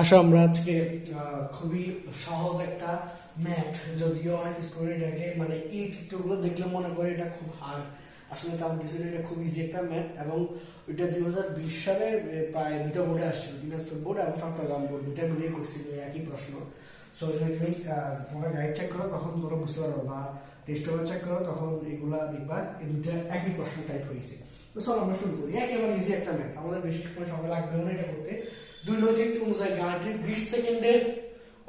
আসো, আমরা আজকে খুবই সহজ একটা ম্যাথ যদিও অনেক স্টুডেন্টকে মানে এই চিত্রগুলো দেখলে মনে করে এটা খুব হার্ড আসলে তেমন কিছু এটা খুব ইজি একটা ম্যাথ এবং এটা দুই হাজার বিশ সালে প্রায় দুটো বোর্ডে আসছিল, দিনাজপুর বোর্ড এবং চট্টগ্রাম বোর্ড দুটা মিলিয়ে করছিল একই প্রশ্ন। সো যদি তুমি তোমার গাইড চেক করো, তখন তোমরা বুঝতে পারো, বা টেস্ট পেপার চেক করো, তখন এগুলা দেখবা, এই দুটা একই প্রশ্ন টাইপ হয়েছে। তো চলো, আমরা শুরু করি। একেবারে ইজি একটা ম্যাথ আমাদের বেশি সময় লাগবে না এটা করতে। দুই চিত্র অনুযায়ী গানটির বিশ সেকেন্ডের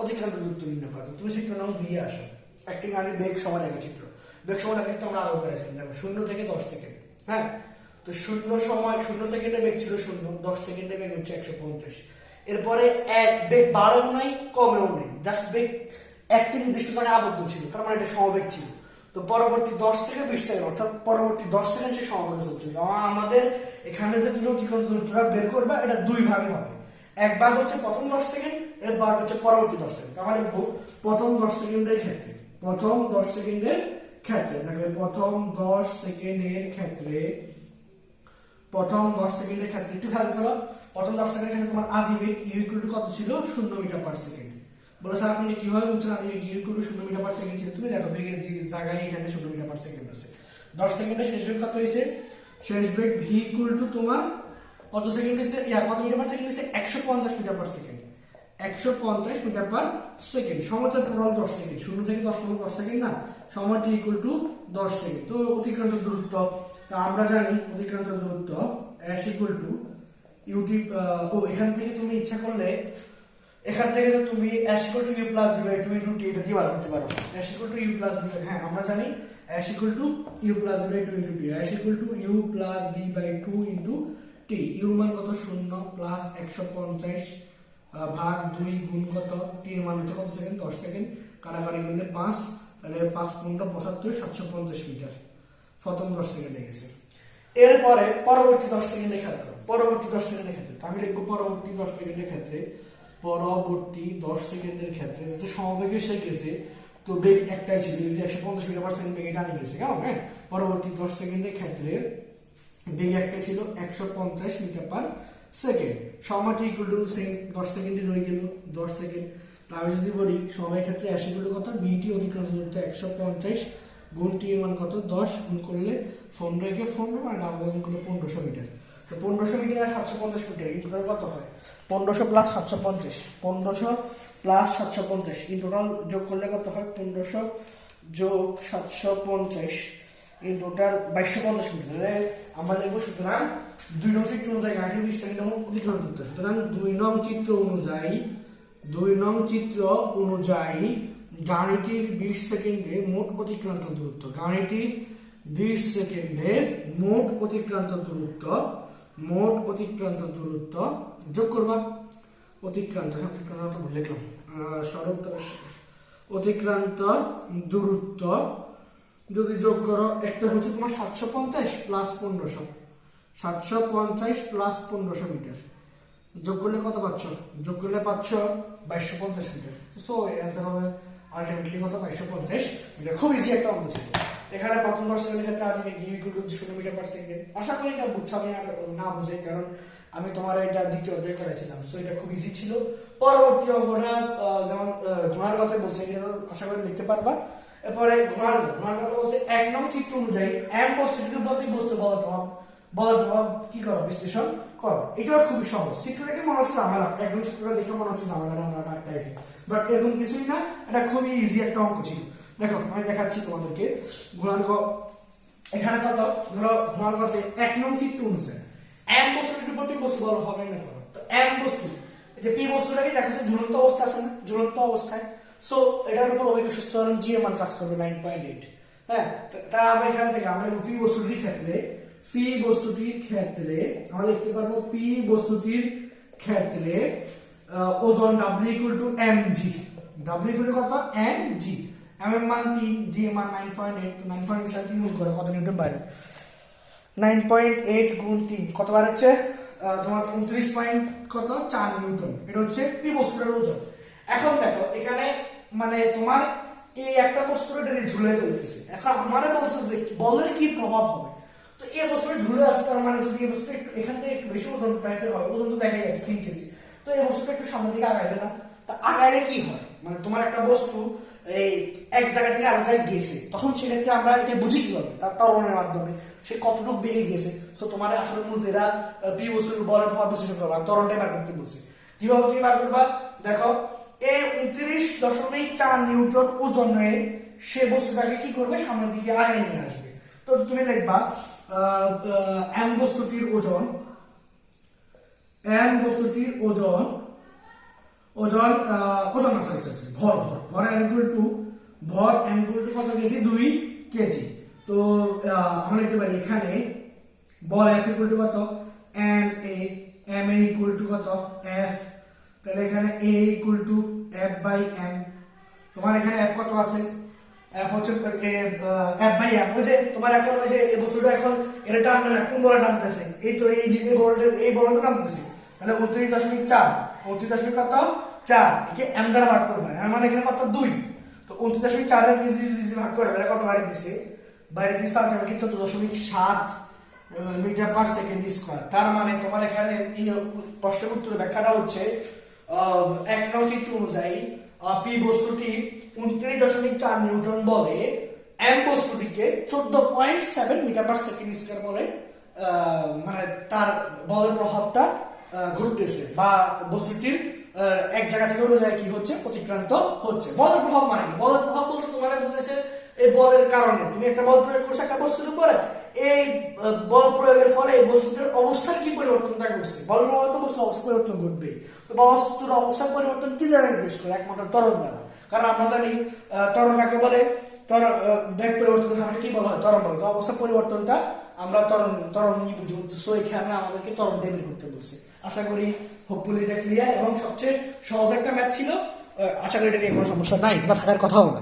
অতিক্রান্ত দূরত্ব নির্ণয় করো তুমি চিত্র নাম দিয়ে আসো। একটি গানের বেগ সমান এক চিত্র। বেগ সমান এক আমরা আরও করেছিলাম দেখো, শূন্য থেকে দশ সেকেন্ড হ্যাঁ? তো শূন্য সময়, শূন্য সেকেন্ডে বেগ ছিল শূন্য, দশ সেকেন্ডে বেগ হচ্ছে একশো পঞ্চাশ। এরপরে এক, বেগ বাড়েও নাই, কমেও নেই। জাস্ট বেগ একটি নির্দিষ্ট মানে আবদ্ধ ছিল, তার মানে এটা সমবেগ ছিল। তো পরবর্তী দশ থেকে বিশ সেকেন্ড অর্থাৎ পরবর্তী দশ সেকেন্ড সে সমবেগ চলছিল আমাদের এখানে যে তুমি অতিক্রম দূরত্বটা বের করবে, এটা দুই ভাগে হবে। এক ভাগ হচ্ছে প্রথম দশ সেকেন্ড ভাগ হচ্ছে পরবর্তী দশ সেকেন্ড তাহলে লিখব প্রথম দশ সেকেন্ডের ক্ষেত্রে, প্রথম দশ সেকেন্ডের ক্ষেত্রে দেখবে প্রথম দশ সেকেন্ডের ক্ষেত্রে, প্রথম দশ সেকেন্ডের ক্ষেত্রে একটু খেয়াল করো, প্রথম দশ সেকেন্ডের ক্ষেত্রে তোমার আদি বেগ ইউ ইকুয়াল টু কত ছিল? শূন্য মিটার পার সেকেন্ড বলে স্যার আপনি কীভাবে বুঝছেন আদি বেগ ইউ ইকুয়াল টু শূন্য মিটার পার সেকেন্ড ছিল? তুমি দেখো বেগের জায়গায় এখানে শূন্য মিটার পার সেকেন্ড আছে। দশ সেকেন্ডে শেষ বেগ কত হয়েছে? শেষ বেগ ভি ইকুয়াল টু তোমার কত সেকেন্ড হয়েছে ইয়া, কত মিটার পার সেকেন্ড হয়েছে একশো পঞ্চাশ মিটার পার সেকেন্ড একশো পঞ্চাশ মিটার পার সেকেন্ড সময়টা টোটাল দশ সেকেন্ড শূন্য থেকে দশ পর্যন্ত দশ সেকেন্ড না? সময়টি ইকুয়াল টু দশ সেকেন্ড তো অতিক্রান্ত দূরত্ব, তা আমরা জানি অতিক্রান্ত দূরত্ব এস ইকুয়াল টু ইউটি ও, এখান থেকে তুমি ইচ্ছা করলে এখান থেকে তো তুমি s equal to u plus v by two into t এটা দিয়ে বার করতে পারো। S equal to u plus v হ্যাঁ আমরা জানি s equal to u plus v by two into t s equal to u plus v by two into t u মান কত শূন্য প্লাস একশো পঞ্চাশ ভাগ দুই গুণ কত? টি এর মান হচ্ছে কত সেকেন্ড দশ সেকেন্ড কাটাকাটি করলে পাঁচ, তাহলে পাঁচ পনেরো পঁচাত্তর, সাতশো পঞ্চাশ মিটার। প্রথম দশ সেকেন্ডে গেছে। এরপরে পরবর্তী দশ সেকেন্ডের ক্ষেত্রে। পরবর্তী দশ সেকেন্ডের ক্ষেত্রে আমি লিখব পরবর্তী দশ সেকেন্ডের ক্ষেত্রে, পরবর্তী দশ সেকেন্ডের ক্ষেত্রে যেহেতু সমবেগে সে গেছে, তো বেগ একটাই ছিল, যে একশো পঞ্চাশ মিটার পার সেকেন্ড বেগে টানে গেছে। কেমন? হ্যাঁ? পরবর্তী দশ সেকেন্ডের ক্ষেত্রে বেগ ছিল একশো পঞ্চাশ মিটার পার সেকেন্ড। সময়টি ইকুয়াল টু দশ সেকেন্ডে রয়ে গেল, দশ সেকেন্ড। আমি যদি বলি, সময়ের ক্ষেত্রে আশি গুলো কত? বিটি অতিক্রান্ত দূরত্ব একশো পঞ্চাশ গুণ টি মান কত? দশ গুণ করলে পনেরো একে পনেরো মানে ডাবল গুণ করলে পনেরোশো মিটার। তো পনেরোশো মিটার আর সাতশো পঞ্চাশ মিটার ইন টোটাল কত হয়? পনেরোশো প্লাস সাতশো পঞ্চাশ। পনেরোশো প্লাস সাতশো পঞ্চাশ। ইন টোটাল যোগ করলে কত হয়? পনেরোশো যোগ সাতশো পঞ্চাশ। এই টোটাল বাইশশো পঞ্চাশ মিটার। তাহলে আমরা লিখব সুতরাং দুই নং চিত্র অনুযায়ী গাড়ি বিশ সেকেন্ড অতিক্রম করতে সুতরাং দুই নং চিত্র অনুযায়ী, দুই নং চিত্র অনুযায়ী গাড়িটির বিশ সেকেন্ডে মোট অতিক্রান্ত দূরত্ব। গাড়িটির বিশ সেকেন্ডে মোট অতিক্রান্ত দূরত্ব, মোট অতিক্রান্ত দূরত্ব, যোগ করবা। অতিক্রান্ত হ্যাঁ অতিক্রান্ত লিখলাম সড়ক অতিক্রান্ত দূরত্ব যদি যোগ করো, একটা হচ্ছে তোমার সাতশো পঞ্চাশ প্লাস পনেরোশো। সাতশো পঞ্চাশ প্লাস পনেরোশো মিটার। যোগ করলে কত পাচ্ছ? যোগ করলে পাচ্ছ বাইশশো পঞ্চাশ মিটার। সো অ্যান্সার হবে আলটিমেটলি কত? বাইশশো পঞ্চাশ মিটার। খুব ইজি একটা অঙ্ক ছিল। এখানে প্রথম দশ সেকেন্ডের ক্ষেত্রে আমি গিয়ে শূন্য মিটার পার আশা করি এটা বুঝছ, আমি আর না বুঝে কারণ আমি তোমার এটা দ্বিতীয় অধ্যায় করেছিলাম। সো এটা খুব ইজি ছিল। পরবর্তী অঙ্কটা যেমন তোমার কথা বলছে আশা করি লিখতে পারবা। এরপরে ঘোড়ার ঘোড়ার কথা বলছে, এক নং চিত্র অনুযায়ী এম উপর দুই বস্তু বল প্রভাব বল প্রভাব কি করো? বিশ্লেষণ করো। এটাও খুবই সহজ। চিত্রটাকে মনে হচ্ছে ঝামেলা। একদম চিত্রটা দেখে মনে হচ্ছে ঝামেলা আমরা টাইপের বাট এরকম কিছুই না, এটা খুবই ইজি একটা অঙ্ক ছিল। দেখো, আমি দেখাচ্ছি তোমাদেরকে। ঘোড়ার গ- এখানে কত? ধরো, ঘোড়ার কাছে এক নং চিত্র অনুযায়ী। এম বস্তুটির দুই বস্তু বল হবে না করো, তো এম বস্তু যে পি বস্তুটাকে দেখা যাচ্ছে ঝুলন্ত অবস্থা আছে না? ঝুলন্ত অবস্থায়। সো এটার উপর অভিজ্ঞ সুস্থ জি এর মান কাজ করবে নাইন পয়েন্ট এইট হ্যাঁ তা- আমরা এখান থেকে, আমরা পি বস্তুটির ক্ষেত্রে পি বস্তুটির ক্ষেত্রে, আমরা দেখতে পারব পি বস্তুটির ক্ষেত্রে ওজন W equal to M G W equal to কত? এম জি এম এর মান তিন জি এর মান nine point eight nine point সাথে তিন গুণ করে, কত নিউটন বাইরে নাইন পয়েন্ট এইট গুণ তিন, কত বার হচ্ছে? তোমার উনত্রিশ পয়েন্ট কত? চার নিউটন। এটা হচ্ছে পি বস্তুটার ওজন। এখন দেখো, এখানে মানে তোমার এই একটা বস্তু এটা ঝুলে ফেলতেছে এখন আমারে বলছে যে বলের কি প্রভাব হবে? তো এই বস্তুটা ঝুলে আসছে তার মানে যদি বস্তু একটু এখান থেকে একটু বেশি ওজন টাইপের হয়, ওজন তো দেখা যাচ্ছে তিন কেজি। তো এই বস্তুটা একটু সামনের দিকে আগাইবে না? তা আগাইলে কি হয়? মানে তোমার একটা বস্তু এই এক জায়গা থেকে আরেক জায়গায় গেছে, তখন সেক্ষেত্রে আমরা এটা বুঝি কীভাবে? তার ত্বরণের মাধ্যমে। সে কতটুকু বেগে গেছে? সো তোমার আসলে মূলত এরা পি বস্তুর বলের প্রভাব বিশ্লেষণ করবা ত্বরণটাই বার করতে বলছে। কীভাবে তুমি বার করবা? দেখো এই উনত্রিশ দশমিক চার নিউটন ওজনে সে বস্তুটাকে কি করবে? সামনের দিকে আগে নিয়ে আসবে। তো তুমি লিখবা এম বস্তুটির ওজন এম বস্তুটির ওজন ওজন ওজন না ভর ভর ভর অ্যাঙ্গুল টু ভর অ্যাঙ্গুল টু কত কেজি? দুই কেজি। তো আমরা লিখতে পারি এখানে বল এফ ইকুয়াল টু কত? M a m a equal to কত? এফ তাহলে এখানে a equal to f by m তোমার এখানে এফ কত আছে? এফ হচ্ছে এফ বাই এম বুঝে তোমার এখন, ওই যে এই বস্তুটা এখন এটা টানবে না, কোন বলে টানতেছে? এই তো এই দিকে বলটা এই বলটা টানতেছে। তাহলে উনত্রিশ দশমিক চার, উনত্রিশ দশমিক চার। একে দ্বারা ভাগ করবে। এর মানে এখানে কত দুই। তো উনত্রিশ দশমিক চারের যদি ভাগ করে, তাহলে কত বাইরে দিচ্ছে বাইরে দিচ্ছে আলটিমেটলি চোদ্দ দশমিক সাত মিটার পার সেকেন্ড স্কোয়ার। তার মানে তোমার এখানে এই প্রশ্নের উত্তর ব্যাখ্যাটা হচ্ছে এক নং চিত্র অনুযায়ী পি বস্তুটি উনত্রিশ দশমিক চার নিউটন বলে এম বস্তুটিকে চোদ্দ point seven metre per second square বলে মানে তার বলের প্রভাবটা আহ, ঘটতেছে বা বস্তুটির এক জায়গা থেকে অন্য জায়গায় কি হচ্ছে? অতিক্রান্ত হচ্ছে। বলের প্রভাব মানে কি? বলের প্রভাব বলতে তোমার বুঝেছে এই বলের কারণে। তুমি একটা বল প্রয়োগ করছ একটা বস্তুর উপরে। এই বল প্রয়োগের ফলে এই বস্তুটার অবস্থার কি পরিবর্তনটা ঘটছে? বল প্রভাবে তো বস্তু অবস্থা পরিবর্তন ঘটবে তো বস্তুর অবস্থার পরিবর্তন কি দ্বারা নির্দেশ করে? একমাত্র ত্বরণ দ্বারা। কারণ আমরা জানি ত্বরণ কাকে বলে তর ব্যাগ পরিবর্তন আমাকে কি বলা হয়? ত্বরণ বলে অবস্থা পরিবর্তনটা আমরা ত্বরণ নিয়ে বুঝি সো এখানে আমাদেরকে ত্বরণ বের করতে বলছে। আশা করি হোপফুলি এটা ক্লিয়ার এবং সবচেয়ে সহজ একটা ম্যাথ ছিল। আশা করি এটা নিয়ে কোনো সমস্যা নাই, বা থাকার কথাও না